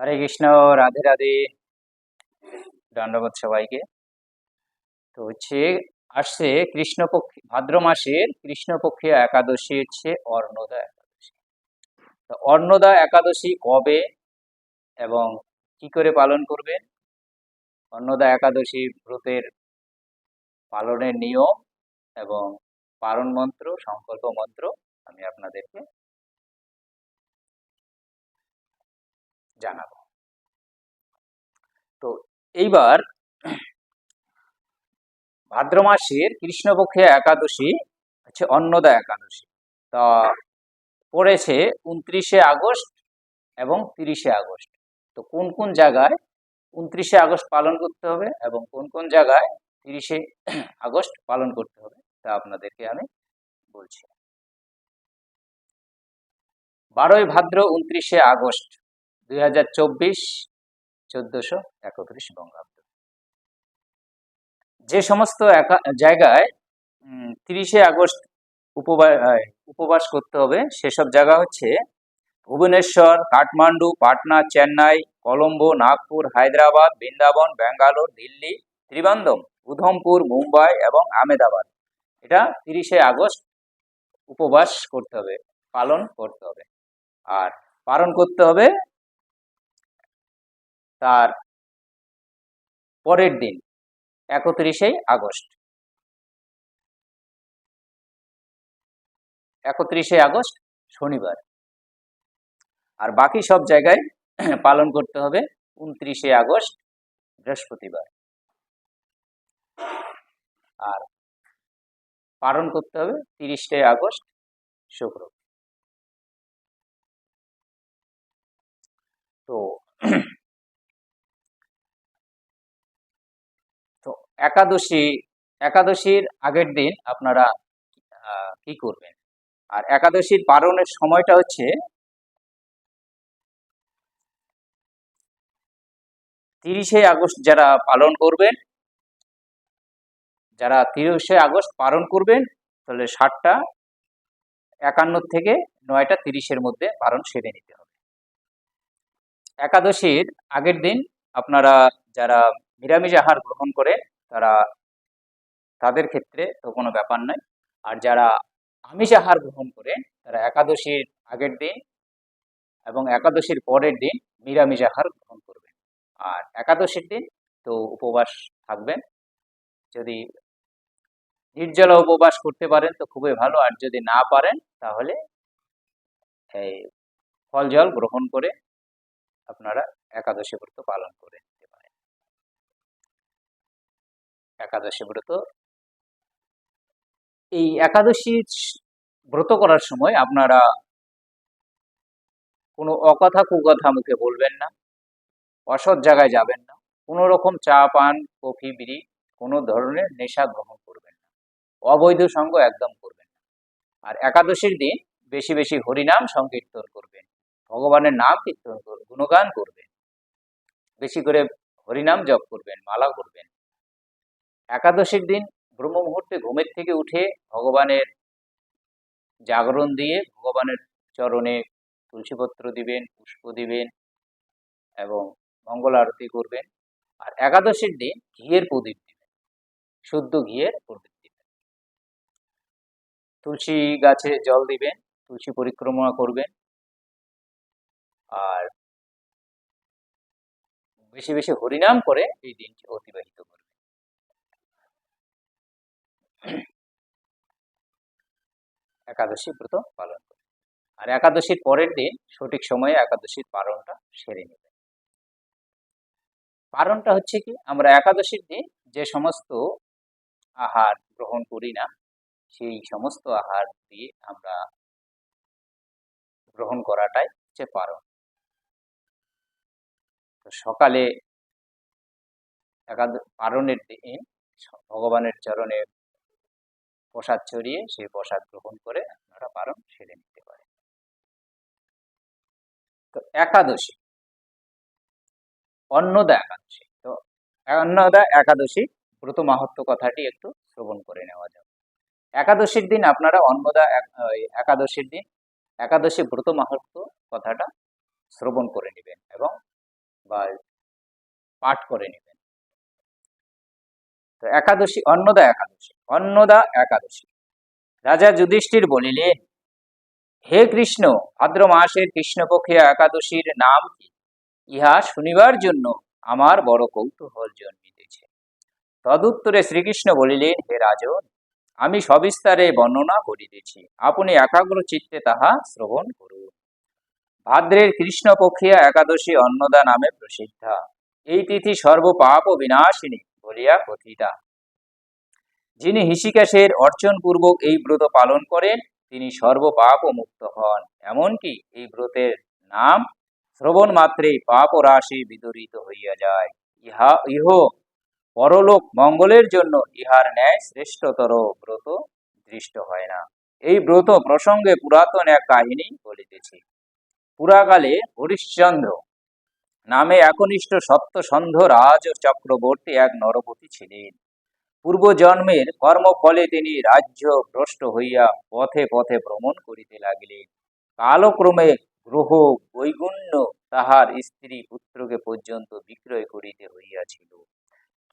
হরে কৃষ্ণ, রাধে রাধে। দণ্ডবোধ সবাইকে। তো হচ্ছে, আসছে কৃষ্ণপক্ষী, ভাদ্র মাসের কৃষ্ণপক্ষীয় একাদশী হচ্ছে অর্ণদা একাদশী। তো অর্ণদা একাদশী কবে এবং কি করে পালন করবেন? অন্নদা একাদশী ব্রতের পালনের নিয়ম এবং পালন মন্ত্র, সংকল্প মন্ত্র আমি আপনাদেরকে জানাব। তো এইবার ভাদ্র মাসের কৃষ্ণপক্ষে একাদশী হচ্ছে অন্নদা একাদশী। তা পড়েছে উনত্রিশে আগস্ট এবং তিরিশে আগস্ট। তো কোন কোন জায়গায় উনত্রিশে আগস্ট পালন করতে হবে এবং কোন কোন জায়গায় তিরিশে আগস্ট পালন করতে হবে তা আপনাদেরকে আমি বলছি। বারোই ভাদ্র উনত্রিশে আগস্ট দুই হাজার চব্বিশ, চোদ্দশো একত্রিশ বঙ্গাব্দ। যে সমস্ত জায়গায় তিরিশে আগস্ট উপবাস উপবাস করতে হবে, সেসব জায়গা হচ্ছে ভুবনেশ্বর, কাঠমান্ডু, পাটনা, চেন্নাই, কলম্বো, নাগপুর, হায়দ্রাবাদ, বৃন্দাবন, ব্যাঙ্গালোর, দিল্লি, ত্রিবান্দম, উধমপুর, মুম্বাই এবং আমেদাবাদ এটা তিরিশে আগস্ট উপবাস করতে হবে, পালন করতে হবে। আর পালন করতে হবে তার পরের দিন একত্রিশে আগস্ট। একত্রিশে আগস্ট, শনিবার। আর বাকি সব জায়গায় পালন করতে হবে উনত্রিশে আগস্ট, বৃহস্পতিবার। আর পালন করতে হবে তিরিশে আগস্ট, শুক্র। তো তো একাদশী, একাদশীর আগের দিন আপনারা কি করবেন? আর একাদশীর পালনের সময়টা হচ্ছে তিরিশে আগস্ট যারা পালন করবেন, যারা তিরিশে আগস্ট পালন করবেন, তাহলে ষাটটা, একান্ন থেকে নয়টা তিরিশের মধ্যে পালন সেরে নিতে হবে। একাদশীর আগের দিন আপনারা যারা নিরামিষ আহার গ্রহণ করে তারা তাদের ক্ষেত্রে তো কোনো ব্যাপার নয়। আর যারা আমিষ আহার গ্রহণ করে, তারা একাদশীর আগের দিন এবং একাদশীর পরের দিন নিরামিষ আহার গ্রহণ করবেন আর একাদশীর দিন তো উপবাস থাকবেন যদি নির্জলা উপবাস করতে পারেন তো খুবই ভালো। আর যদি না পারেন, তাহলে এই ফল জল গ্রহণ করে আপনারা একাদশী ব্রত পালন করে নিতে পারেন একাদশী ব্রত। এই একাদশী ব্রত করার সময় আপনারা কোনো অকথা কুকথা মুখে বলবেন না, অসৎ জায়গায় যাবেন না, কোনো রকম চা, পান, কফি, বিড়ি, কোনো ধরনের নেশা গ্রহণ করবেন না, অবৈধ সঙ্গ একদম করবেন না। আর একাদশীর দিন বেশি বেশি হরিনাম সংকীর্তন করবেন, ভগবানের নাম কীর্তন গুণগান করবেন, বেশি করে হরিনাম জপ করবেন, মালা করবেন একাদশীর দিন ব্রহ্ম মুহূর্তে ঘুমের থেকে উঠে ভগবানের জাগরণ দিয়ে ভগবানের চরণে তুলসীপত্র দিবেন, পুষ্প দিবেন এবং মঙ্গল আরতি করবেন। আর একাদশীর দিন ঘিয়ের প্রদীপ দিবেন, শুদ্ধ ঘিয়ের প্রদীপ দিবেন। তুলসী গাছে জল দিবেন, তুলসী পরিক্রমা করবেন। আর বেশি বেশি হরিনাম করে এই দিনটি অতিবাহিত করবেন। একাদশী ব্রত পালন করে। আর একাদশীর পরের দিন সঠিক সময়ে একাদশীর পালনটা সেরে নেবেন কারণটা হচ্ছে কি, আমরা একাদশীর দিন যে সমস্ত আহার গ্রহণ করি না, সেই সমস্ত আহার দিয়ে আমরা গ্রহণ করাটাই হচ্ছে পারণ তো সকালে একাদ পারণের দিন ভগবানের চরণে প্রসাদ ছড়িয়ে সেই প্রসাদ গ্রহণ করে আপনারা পারণ সেরে নিতে পারেন। তো একাদশী। অন্নদা একাদশী। তো অন্নদা একাদশী ব্রত মাহাত্ম কথাটি একটু শ্রবণ করে নেওয়া যাবে একাদশীর দিন আপনারা অন্নদা একাদশীর দিন একাদশী ব্রত মাহাত্ম কথাটা শ্রবণ করে নেবেন এবং বা পাঠ করে নেবেন। তো একাদশী অন্নদা একাদশী অন্নদা একাদশী। রাজা যুধিষ্ঠির বলিলেন, হে কৃষ্ণ, ভাদ্র মাসের কৃষ্ণপক্ষিয়া একাদশীর নাম কি? ইহা শুনিবার জন্য আমার বড় কৌতূহল জন্মিতেছে। তদুত্তরে শ্রীকৃষ্ণ বলিলেন, হে রাজন, আমি সবিস্তারে বর্ণনা করিতেছি। আপনি একাগ্র চিত্তে তাহা শ্রবণ করুন। ভাদ্রের কৃষ্ণপক্ষিয়া একাদশী অন্নদা নামে প্রসিদ্ধা। এই তিথি সর্বপাপ ও বিনাশিনী। বলিয়া কথিতা। যিনি হৃষিকেশের অর্চন পূর্বক এই ব্রত পালন করেন, তিনি সর্বপাপ ও মুক্ত হন। এমনকি এই ব্রতের নাম শ্রবণ মাত্রেই পাপ ও রাশি বিদরিত হইয়া যায়। ইহা, ইহ পরলোক মঙ্গলের জন্য ইহার ন্যায় শ্রেষ্ঠতর ব্রত দৃষ্ট হয় না। এই ব্রত প্রসঙ্গে পুরাতন এক কাহিনী বলিতেছি। পুরাকালে হরিশ্চন্দ্র নামে একনিষ্ঠ সপ্তসন্ধ রাজ চক্রবর্তী এক নরপতি ছিলেন। পূর্বজন্মের কর্মফলে তিনি রাজ্য ভ্রষ্ট হইয়া পথে পথে ভ্রমণ করিতে লাগিলেন। কালক্রমে গ্রহ বৈগুণ্য তাহার স্ত্রী পুত্রকে পর্যন্ত বিক্রয় করিতে হইয়াছিল।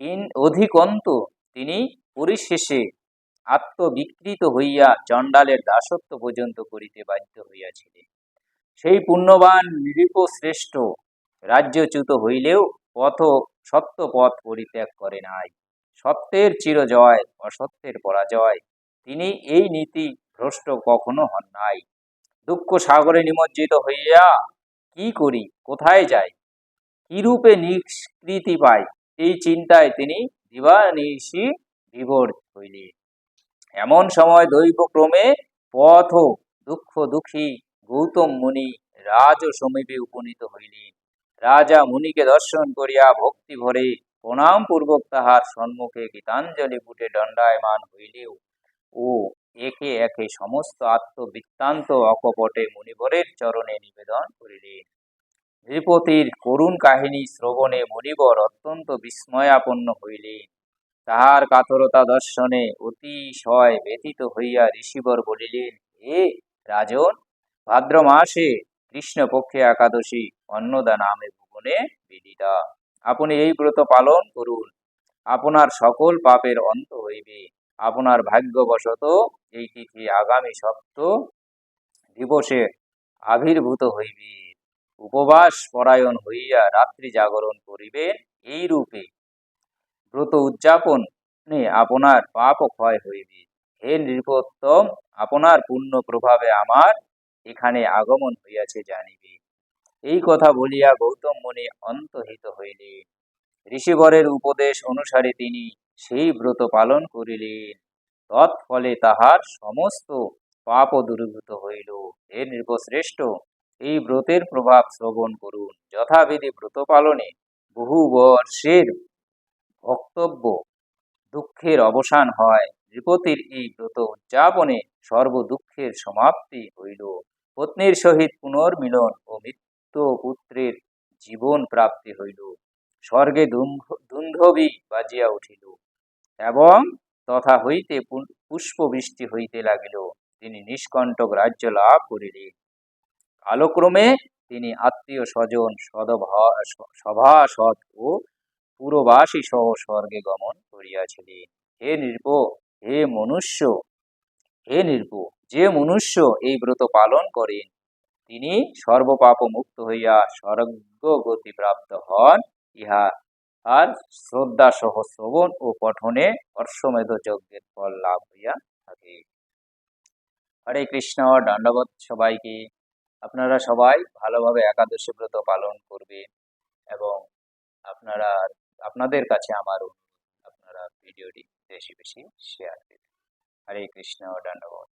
কিন অধিকন্ত তিনি পরিশেষে আত্মবিকৃত হইয়া চণ্ডালের দাসত্ব পর্যন্ত করিতে বাধ্য হইয়াছিলেন। সেই পুণ্যবান নৃপ শ্রেষ্ঠ রাজ্যচ্যুত হইলেও পথ সত্য পথ পরিত্যাগ করে নাই। সত্যের চিরজয়, অসত্যের পরাজয়, তিনি এই নীতি ভ্রষ্ট কখনো হন নাই। দুঃখ সাগরে নিমজ্জিত হইয়া কি করি, কোথায় যাই? কিরূপে নিষ্কৃতি পাই? এই চিন্তায় তিনি দিবানিশি বিভোর হইলেন এমন সময় দৈবক্রমে পথ দুঃখ দুঃখী গৌতম মুনি রাজ সমীপে উপনীত হইলেন রাজা মুনিকে দর্শন করিয়া ভক্তি ভরে প্রণাম পূর্বক তাহার সম্মুখে গীতাঞ্জলি পুটে দণ্ডায়মান হইলেও ও একে একে সমস্ত আত্মবৃত্তান্ত অকপটে মুনিবরের চরণে নিবেদন করিলেন। নৃপতির করুণ কাহিনী শ্রবণে মুনিবর অত্যন্ত বিস্ময়াপন্ন হইলেন। তাহার কাতরতা দর্শনে অতিশয় ব্যথিত হইয়া ঋষিবর বলিলেন হে রাজন ভাদ্র মাসে কৃষ্ণপক্ষে একাদশী অন্নদা নামে ভুবনে বিদিতা আপনি এই ব্রত পালন করুন। আপনার সকল পাপের অন্ত হইবে। আপনার ভাগ্যবশত এই তিথি আগামী সপ্ত দিবসে আবির্ভূত হইবে। উপবাস পরায়ণ হইয়া রাত্রি জাগরণ করিবেন এই রূপে ব্রত উদযাপনে আপনার পাপ ক্ষয় হইবে। হে নৃপোত্তম, আপনার পূর্ণ প্রভাবে আমার এখানে আগমন হইয়াছে জানিবে। এই কথা বলিয়া গৌতম মুনি অন্তহিত হইলেন। ঋষিবরের উপদেশ অনুসারে তিনি সেই ব্রত পালন করিলেন। তৎফলে তাহার সমস্ত পাপ দূরীভূত হইল। হে নৃপশ্রেষ্ঠ, এই ব্রতের প্রভাব শ্রবণ করুন। যথাবিধি ব্রত পালনে বহু বর্ষের বক্তব্য দুঃখের অবসান হয়। নৃপতির এই ব্রত উদযাপনে সর্ব দুঃখের সমাপ্তি হইল। পত্নীর সহিত পুনর্মিলন ও মৃত্যু পুত্রের জীবন প্রাপ্তি হইল। স্বর্গে দুন্ধবি বাজিয়া উঠিল এবং তথা হইতে পু- পুষ্পবৃষ্টি হইতে লাগিল। তিনি নিষ্কণ্টক রাজ্য লাভ করিলেন। কালক্রমে তিনি আত্মীয় স্বজন সভাসদ ও পুরবাসী সহ স্বর্গে গমন করিয়াছিলেন। হে নৃপ, হে মনুষ্য, হে নৃপ, যে মনুষ্য এই ব্রত পালন করেন তিনি সর্বপাপ মুক্ত হইয়া স্বর্গ গতি প্রাপ্ত হন। ইহা আর শ্রদ্ধা সহ শ্রবণ ও পঠনে অশ্বমেধ যজ্ঞের ফল লাভ হইয়া থাকে। হরে কৃষ্ণ দণ্ডবত সবাইকে, আপনারা সবাই ভালোভাবে একাদশী ব্রত পালন করবে এবং আপনারা, আপনাদের কাছে আমার আপনারা ভিডিওটি বেশি বেশি শেয়ার করবেন। হরে কৃষ্ণ দণ্ডবত